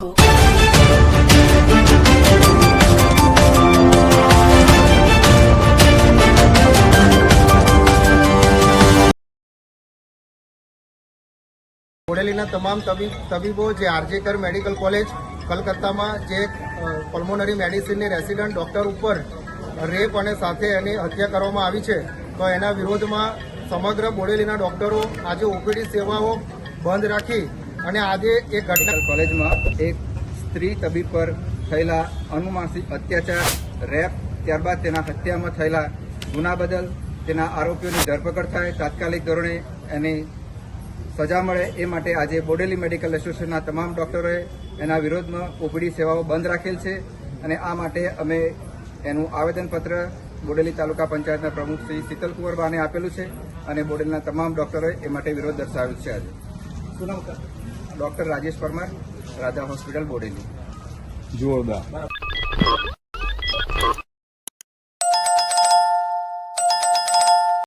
બોડેલીના તમામ તબીબ તબીબો જે આરજેકર મેડિકલ કોલેજ, કલકત્તામાં જે પલ્મોનરી મેડિસિનની રેસિડન્ટ ડોક્ટર ઉપર રેપ અને સાથે એની હત્યા કરવામાં આવી છે, તો એના વિરોધમાં સમગ્ર બોડેલીના ડોક્ટરો આજે ઓપીડી સેવાઓ બંધ રાખી અને આજે એક ઘટના કોલેજમાં એક સ્ત્રી તબીબ પર થયેલા અનુમાસિક અત્યાચાર, રેપ, ત્યારબાદ તેના હત્યામાં થયેલા ગુના બદલ તેના આરોપીઓની ધરપકડ થાય, તાત્કાલિક ધોરણે એને સજા મળે એ માટે આજે બોડેલી મેડિકલ એસોસિએશનના તમામ ડોક્ટરોએ એના વિરોધમાં ઓપીડી સેવાઓ બંધ રાખેલ છે અને આ માટે અમે એનું આવેદનપત્ર બોડેલી તાલુકા પંચાયતના પ્રમુખ શ્રી શીતલ કુંવરબાને આપેલું છે અને બોડેલીના તમામ ડોક્ટરોએ એ માટે વિરોધ દર્શાવ્યો છે આજે. શું નામ ડોક્ટર રાજેશ પરમાર રાધા હોસ્પિટલ બોડેલી. જોરદાર.